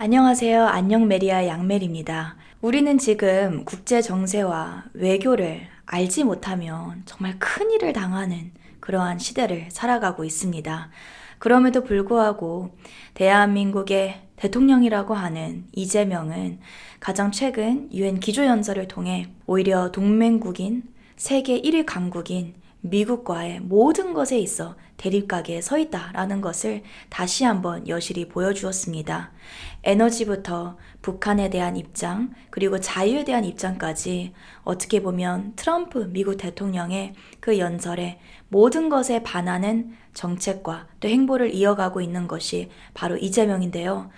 안녕하세요. 안녕 메리아 양멜입니다. 우리는 지금 국제 정세와 외교를 알지 못하면 정말 큰 일을 당하는 그러한 시대를 살아가고 있습니다. 그럼에도 불구하고 대한민국의 대통령이라고 하는 이재명은 가장 최근 유엔 기조연설을 통해 오히려 동맹국인 세계 1위 강국인 미국과의 모든 것에 있어 대립각에 서 있다라는 것을 다시 한번 여실히 보여주었습니다. 에너지부터 북한에 대한 입장, 그리고 자유에 대한 입장까지 어떻게 보면 트럼프 미국 대통령의 그 연설에 모든 것에 반하는 정책과 또 행보를 이어가고 있는 것이 바로 이재명인데요.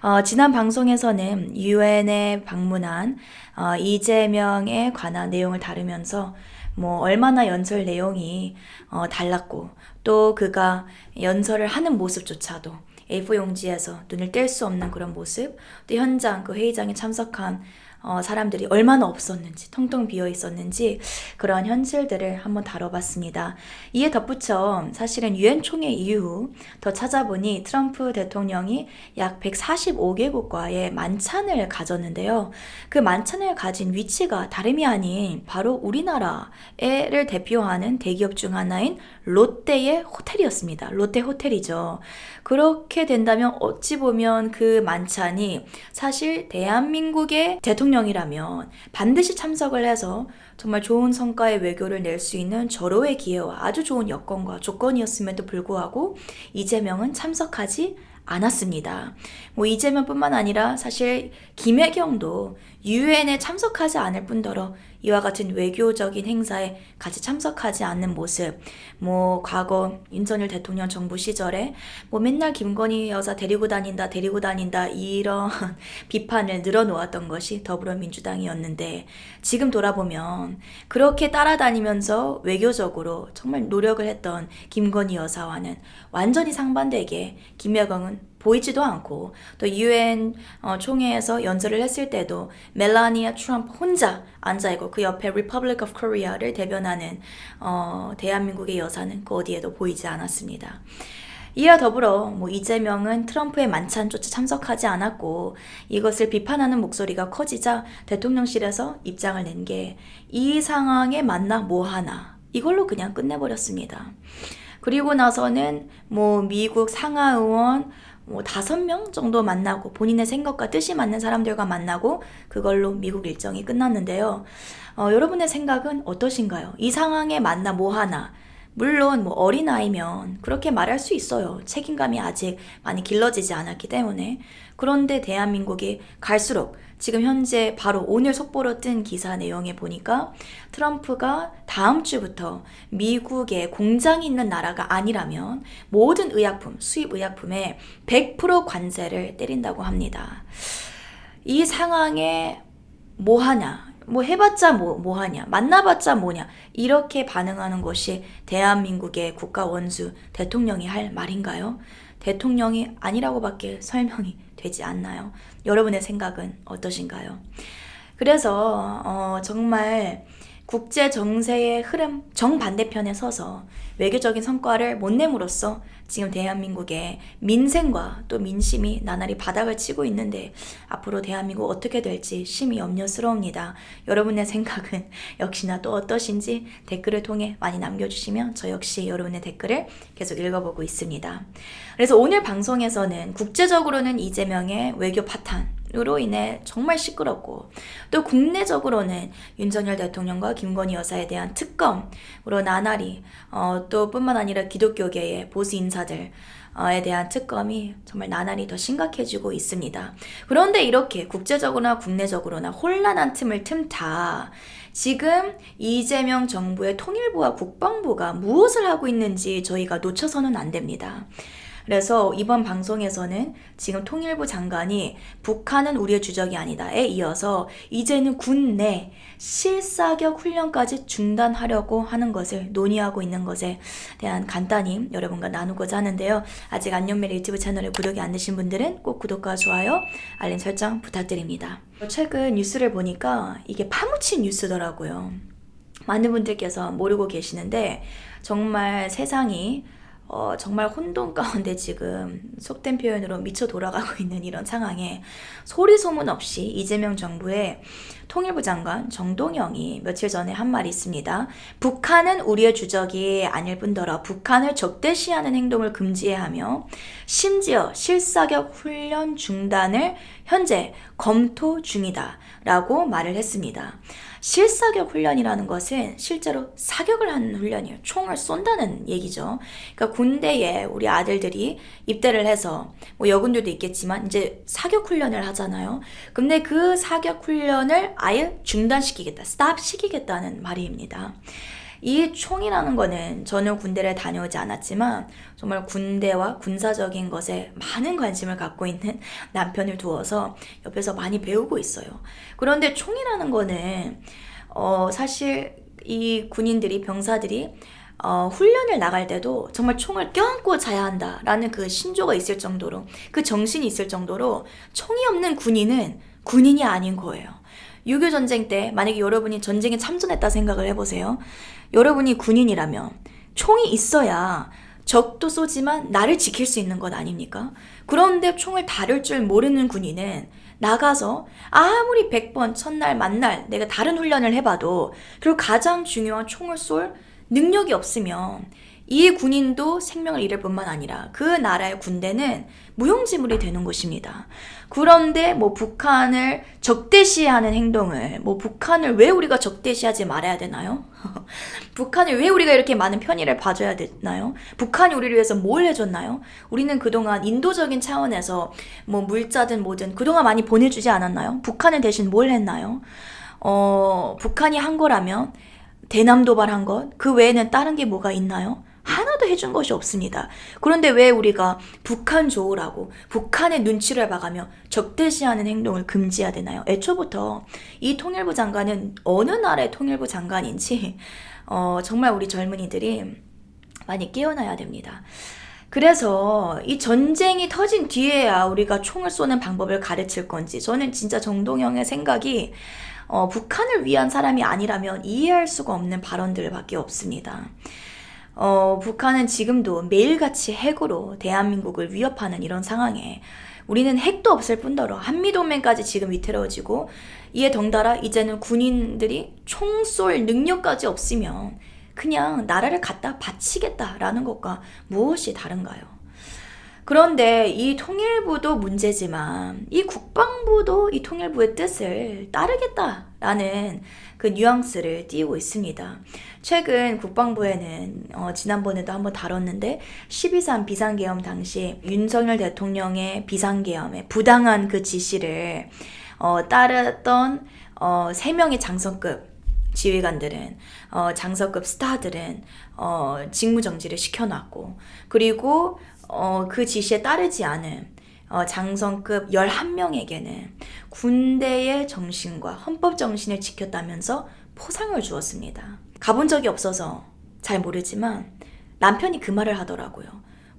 어, 지난 방송에서는 유엔에 방문한 어, 이재명에 관한 내용을 다루면서 뭐 얼마나 연설 내용이 어, 달랐고 또 그가 연설을 하는 모습조차도 A4 용지에서 눈을 뗄 수 없는 그런 모습 또 현장 그 회의장에 참석한 어, 사람들이 얼마나 없었는지, 텅텅 비어 있었는지 그러한 현실들을 한번 다뤄봤습니다. 이에 덧붙여 사실은 유엔 총회 이후 더 찾아보니 트럼프 대통령이 약 145개국과의 만찬을 가졌는데요. 그 만찬을 가진 위치가 다름이 아닌 바로 우리나라를 대표하는 대기업 중 하나인 롯데의 호텔이었습니다. 롯데 호텔이죠. 그렇게 된다면 어찌 보면 그 만찬이 사실 대한민국의 대통령 이라면 반드시 참석을 해서 정말 좋은 성과의 외교를 낼 수 있는 절호의 기회와 아주 좋은 여건과 조건이었음에도 불구하고 이재명은 참석하지 않았습니다. 뭐 이재명뿐만 아니라 사실 김혜경도 유엔에 참석하지 않을 뿐더러 이와 같은 외교적인 행사에 같이 참석하지 않는 모습, 뭐 과거 윤석열 대통령 정부 시절에 뭐 맨날 김건희 여사 데리고 다닌다, 데리고 다닌다 이런 비판을 늘어놓았던 것이 더불어민주당이었는데 지금 돌아보면 그렇게 따라다니면서 외교적으로 정말 노력을 했던 김건희 여사와는 완전히 상반되게 김여경은 보이지도 않고 또 유엔 어, 총회에서 연설을 했을 때도 멜라니아 트럼프 혼자 앉아 있고 그 옆에 Republic of Korea를 대변하는 어, 대한민국의 여사는 그 어디에도 보이지 않았습니다. 이와 더불어 뭐 이재명은 트럼프의 만찬조차 참석하지 않았고 이것을 비판하는 목소리가 커지자 대통령실에서 입장을 낸 게 이 상황에 맞나 뭐하나 이걸로 그냥 끝내버렸습니다. 그리고 나서는 뭐 미국 상하 의원 뭐 다섯 명 정도 만나고 본인의 생각과 뜻이 맞는 사람들과 만나고 그걸로 미국 일정이 끝났는데요. 어, 여러분의 생각은 어떠신가요? 이 상황에 만나 뭐 하나? 물론 뭐 어린아이면 그렇게 말할 수 있어요. 책임감이 아직 많이 길러지지 않았기 때문에. 그런데 대한민국이 갈수록 지금 현재 바로 오늘 속보로 뜬 기사 내용에 보니까 트럼프가 다음 주부터 미국에 공장이 있는 나라가 아니라면 모든 의약품, 수입 의약품에 100% 관세를 때린다고 합니다. 이 상황에 뭐 하냐? 뭐 해봤자 뭐, 뭐 하냐? 만나봤자 뭐냐? 이렇게 반응하는 것이 대한민국의 국가 원수 대통령이 할 말인가요? 대통령이 아니라고밖에 설명이 되지 않나요? 여러분의 생각은 어떠신가요? 그래서 어, 정말 국제 정세의 흐름 정반대편에 서서 외교적인 성과를 못 내므로써 지금 대한민국의 민생과 또 민심이 나날이 바닥을 치고 있는데 앞으로 대한민국 어떻게 될지 심히 염려스러웁니다. 여러분의 생각은 역시나 또 어떠신지 댓글을 통해 많이 남겨주시면 저 역시 여러분의 댓글을 계속 읽어보고 있습니다. 그래서 오늘 방송에서는 국제적으로는 이재명의 외교 파탄 으로 인해 정말 시끄럽고 또 국내적으로는 윤석열 대통령과 김건희 여사에 대한 특검으로 나날이 어, 또 뿐만 아니라 기독교계의 보수 인사들 에 대한 특검이 정말 나날이 더 심각해지고 있습니다. 그런데 이렇게 국제적으로나 국내적으로나 혼란한 틈을 틈타 지금 이재명 정부의 통일부와 국방부가 무엇을 하고 있는지 저희가 놓쳐서는 안 됩니다. 그래서 이번 방송에서는 지금 통일부 장관이 북한은 우리의 주적이 아니다에 이어서 이제는 국내 실사격 훈련까지 중단하려고 하는 것을 논의하고 있는 것에 대한 간단히 여러분과 나누고자 하는데요. 아직 안녕메리 유튜브 채널에 구독이 안 되신 분들은 꼭 구독과 좋아요, 알림 설정 부탁드립니다. 최근 뉴스를 보니까 이게 파묻힌 뉴스더라고요. 많은 분들께서 모르고 계시는데 정말 세상이 어, 정말 혼돈 가운데 지금 속된 표현으로 미쳐 돌아가고 있는 이런 상황에 소리 소문 없이 이재명 정부의 통일부 장관 정동영이 며칠 전에 한 말이 있습니다. 북한은 우리의 주적이 아닐 뿐더러 북한을 적대시하는 행동을 금지해야 하며 심지어 실사격 훈련 중단을 현재 검토 중이다 라고 말을 했습니다. 실사격 훈련이라는 것은 실제로 사격을 하는 훈련이에요. 총을 쏜다는 얘기죠. 그러니까 군대에 우리 아들들이 입대를 해서 뭐 여군들도 있겠지만 이제 사격 훈련을 하잖아요. 근데 그 사격 훈련을 아예 중단시키겠다, 스탑 시키겠다는 말입니다. 이 총이라는 거는 저는 군대를 다녀오지 않았지만 정말 군대와 군사적인 것에 많은 관심을 갖고 있는 남편을 두어서 옆에서 많이 배우고 있어요. 그런데 총이라는 거는 어 사실 이 군인들이 병사들이 어, 훈련을 나갈 때도 정말 총을 껴안고 자야 한다라는 그 신조가 있을 정도로 그 정신이 있을 정도로 총이 없는 군인은 군인이 아닌 거예요. 6.25 전쟁 때 만약에 여러분이 전쟁에 참전했다 생각을 해보세요. 여러분이 군인이라면 총이 있어야 적도 쏘지만 나를 지킬 수 있는 것 아닙니까? 그런데 총을 다룰 줄 모르는 군인은 나가서 아무리 100번 첫날 만날 내가 다른 훈련을 해봐도 그리고 가장 중요한 총을 쏠 능력이 없으면 이 군인도 생명을 잃을 뿐만 아니라 그 나라의 군대는 무용지물이 되는 것입니다. 그런데 뭐 북한을 적대시하는 행동을 뭐 북한을 왜 우리가 적대시하지 말아야 되나요? 북한을 왜 우리가 이렇게 많은 편의를 봐줘야 되나요? 북한이 우리를 위해서 뭘 해줬나요? 우리는 그동안 인도적인 차원에서 뭐 물자든 뭐든 그동안 많이 보내주지 않았나요? 북한은 대신 뭘 했나요? 어, 북한이 한 거라면 대남 도발한 것, 그 외에는 다른 게 뭐가 있나요? 해준 것이 없습니다. 그런데 왜 우리가 북한 좋으라고 북한의 눈치를 봐가며 적대시하는 행동을 금지해야 되나요? 애초부터 이 통일부 장관은 어느 나라의 통일부 장관인지 어, 정말 우리 젊은이들이 많이 깨어나야 됩니다. 그래서 이 전쟁이 터진 뒤에야 우리가 총을 쏘는 방법을 가르칠 건지 저는 진짜 정동영의 생각이 어, 북한을 위한 사람이 아니라면 이해할 수가 없는 발언들밖에 없습니다. 어, 북한은 지금도 매일같이 핵으로 대한민국을 위협하는 이런 상황에 우리는 핵도 없을 뿐더러 한미동맹까지 지금 위태로워지고 이에 덩달아 이제는 군인들이 총 쏠 능력까지 없으면 그냥 나라를 갖다 바치겠다라는 것과 무엇이 다른가요? 그런데 이 통일부도 문제지만 이 국방부도 이 통일부의 뜻을 따르겠다라는 그 뉘앙스를 띄우고 있습니다. 최근 국방부에는 어, 지난번에도 한번 다뤘는데 12.3 비상계엄 당시 윤석열 대통령의 비상계엄에 부당한 그 지시를 어, 따르던 어, 3명의 장성급 지휘관들은 어, 장성급 스타들은 어, 직무정지를 시켜놨고 그리고 어, 그 지시에 따르지 않은 어, 장성급 11명에게는 군대의 정신과 헌법 정신을 지켰다면서 포상을 주었습니다. 가본 적이 없어서 잘 모르지만 남편이 그 말을 하더라고요.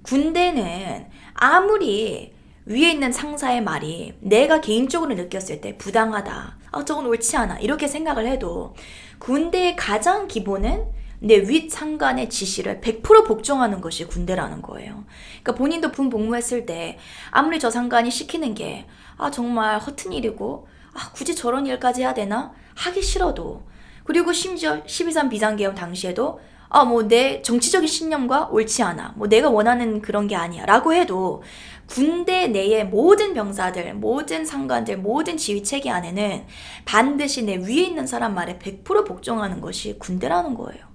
군대는 아무리 위에 있는 상사의 말이 내가 개인적으로 느꼈을 때 부당하다. 아, 저건 옳지 않아. 이렇게 생각을 해도 군대의 가장 기본은 내 윗상관의 지시를 100% 복종하는 것이 군대라는 거예요. 그러니까 본인도 군 복무했을 때 아무리 저 상관이 시키는 게 아, 정말 허튼 일이고 아, 굳이 저런 일까지 해야 되나? 하기 싫어도 그리고 심지어 12.3 비상계엄 당시에도 아, 뭐, 내 정치적인 신념과 옳지 않아. 뭐, 내가 원하는 그런 게 아니야. 라고 해도 군대 내의 모든 병사들, 모든 상관들, 모든 지휘 체계 안에는 반드시 내 위에 있는 사람 말에 100% 복종하는 것이 군대라는 거예요.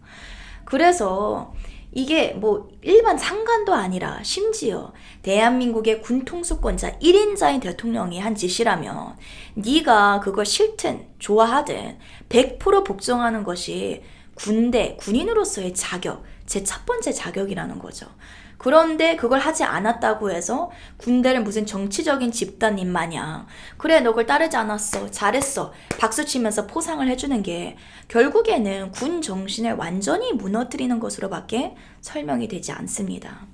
그래서 이게 뭐 일반 상관도 아니라 심지어 대한민국의 군 통수권자 1인자인 대통령이 한 짓이라면 네가 그걸 싫든 좋아하든 100% 복종하는 것이 군대 군인으로서의 자격, 제 첫 번째 자격이라는 거죠. 그런데 그걸 하지 않았다고 해서 군대를 무슨 정치적인 집단인 마냥 그래 너 그걸 따르지 않았어 잘했어 박수 치면서 포상을 해주는 게 결국에는 군 정신을 완전히 무너뜨리는 것으로밖에 설명이 되지 않습니다.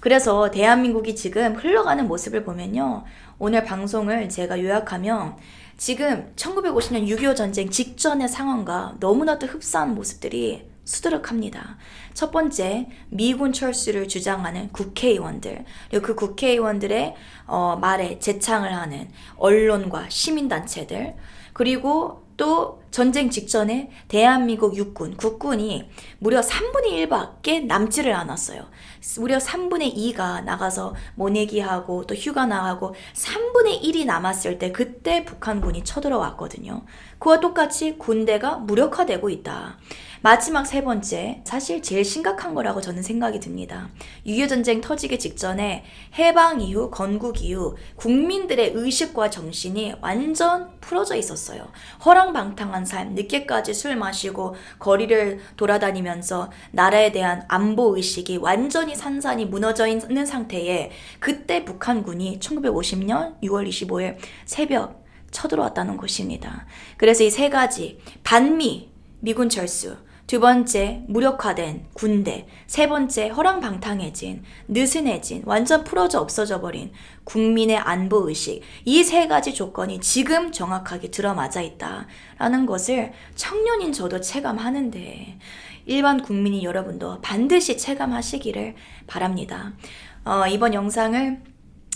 그래서 대한민국이 지금 흘러가는 모습을 보면요. 오늘 방송을 제가 요약하면 지금 1950년 6.25 전쟁 직전의 상황과 너무나도 흡사한 모습들이 수두룩합니다. 첫 번째, 미군 철수를 주장하는 국회의원들, 그리고 그 국회의원들의 어, 말에 재창을 하는 언론과 시민단체들, 그리고 또 전쟁 직전에 대한민국 육군, 국군이 무려 3분의 1밖에 남지를 않았어요. 무려 3분의 2가 나가서 모내기하고 또 휴가 나가고 3분의 1이 남았을 때 그때 북한군이 쳐들어왔거든요. 그와 똑같이 군대가 무력화되고 있다. 마지막 세 번째, 사실 제일 심각한 거라고 저는 생각이 듭니다. 6.25 전쟁 터지기 직전에 해방 이후, 건국 이후 국민들의 의식과 정신이 완전 풀어져 있었어요. 허랑방탕한 삶, 늦게까지 술 마시고 거리를 돌아다니면서 나라에 대한 안보 의식이 완전히 산산이 무너져 있는 상태에 그때 북한군이 1950년 6월 25일 새벽 쳐들어왔다는 것입니다. 그래서 이 세 가지 반미 미군 철수 두 번째, 무력화된 군대. 세 번째, 허랑방탕해진, 느슨해진, 완전 풀어져 없어져 버린 국민의 안보 의식. 이 세 가지 조건이 지금 정확하게 들어맞아 있다. 라는 것을 청년인 저도 체감하는데, 일반 국민이 여러분도 반드시 체감하시기를 바랍니다. 어, 이번 영상을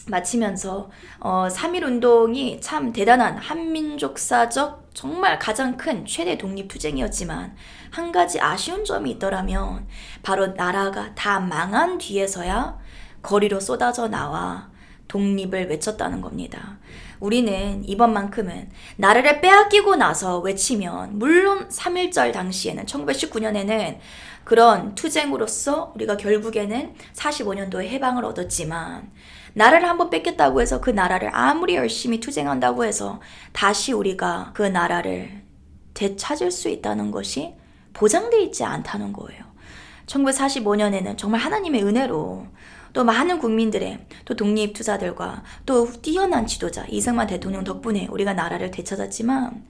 마치면서 어, 3.1 운동이 참 대단한 한민족사적 정말 가장 큰 최대 독립투쟁이었지만 한 가지 아쉬운 점이 있더라면 바로 나라가 다 망한 뒤에서야 거리로 쏟아져 나와 독립을 외쳤다는 겁니다. 우리는 이번만큼은 나라를 빼앗기고 나서 외치면 물론 3.1절 당시에는 1919년에는 그런 투쟁으로서 우리가 결국에는 45년도에 해방을 얻었지만 나라를 한번 뺏겼다고 해서 그 나라를 아무리 열심히 투쟁한다고 해서 다시 우리가 그 나라를 되찾을 수 있다는 것이 보장돼 있지 않다는 거예요. 1945년에는 정말 하나님의 은혜로 또 많은 국민들의 또 독립투사들과 또 뛰어난 지도자 이승만 대통령 덕분에 우리가 나라를 되찾았지만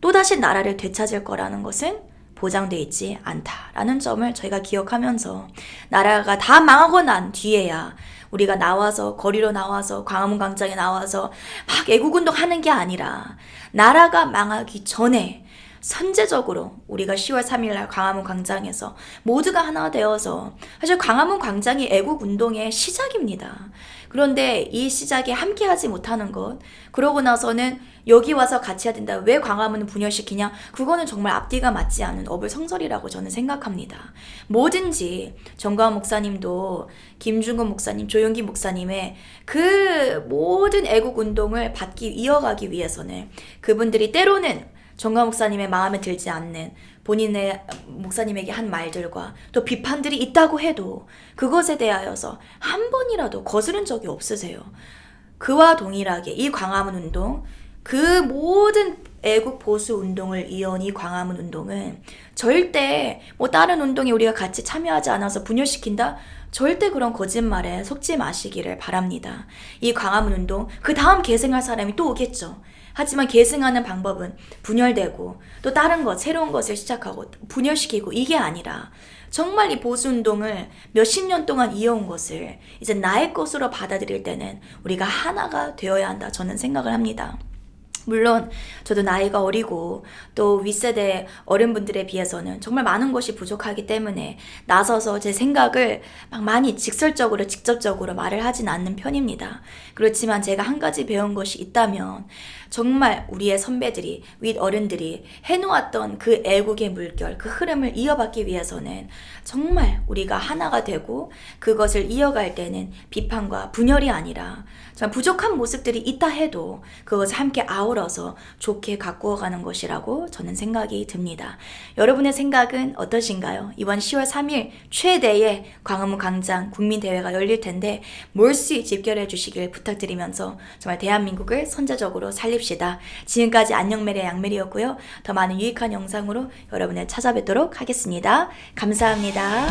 또다시 나라를 되찾을 거라는 것은 보장돼 있지 않다라는 점을 저희가 기억하면서 나라가 다 망하고 난 뒤에야 우리가 나와서 거리로 나와서 광화문 광장에 나와서 막 애국운동 하는 게 아니라 나라가 망하기 전에 선제적으로 우리가 10월 3일 날 광화문 광장에서 모두가 하나 되어서 사실 광화문 광장이 애국 운동의 시작입니다. 그런데 이 시작에 함께 하지 못하는 것, 그러고 나서는 여기 와서 같이 해야 된다. 왜 광화문을 분열시키냐? 그거는 정말 앞뒤가 맞지 않은 어불성설이라고 저는 생각합니다. 뭐든지 정가원 목사님도 김중근 목사님, 조용기 목사님의 그 모든 애국 운동을 받기 이어가기 위해서는 그분들이 때로는 정가 목사님의 마음에 들지 않는 본인의 목사님에게 한 말들과 또 비판들이 있다고 해도 그것에 대하여서 한 번이라도 거스른 적이 없으세요. 그와 동일하게 이 광화문 운동, 그 모든 애국 보수 운동을 이은 이 광화문 운동은 절대 뭐 다른 운동에 우리가 같이 참여하지 않아서 분열시킨다? 절대 그런 거짓말에 속지 마시기를 바랍니다. 이 광화문 운동, 그 다음 계승할 사람이 또 오겠죠. 하지만 계승하는 방법은 분열되고 또 다른 것, 새로운 것을 시작하고 분열시키고 이게 아니라 정말 이 보수 운동을 몇십 년 동안 이어온 것을 이제 나의 것으로 받아들일 때는 우리가 하나가 되어야 한다 저는 생각을 합니다. 물론 저도 나이가 어리고 또 윗세대 어른분들에 비해서는 정말 많은 것이 부족하기 때문에 나서서 제 생각을 막 많이 직설적으로 직접적으로 말을 하진 않는 편입니다. 그렇지만 제가 한 가지 배운 것이 있다면 정말 우리의 선배들이 윗 어른들이 해놓았던 그 애국의 물결 그 흐름을 이어받기 위해서는 정말 우리가 하나가 되고 그것을 이어갈 때는 비판과 분열이 아니라 정 부족한 모습들이 있다 해도 그것을 함께 아 우러서 좋게 가꾸어 가는 것이라고 저는 생각이 듭니다. 여러분의 생각은 어떠신가요? 이번 10월 3일 최대의 광화문 광장 국민대회가 열릴 텐데 몰시 집결해 주시길 부탁드리면서 정말 대한민국을 선제적으로 살립시다. 지금까지 안녕메리 양메리였고요. 더 많은 유익한 영상으로 여러분을 찾아뵙도록 하겠습니다. 감사합니다.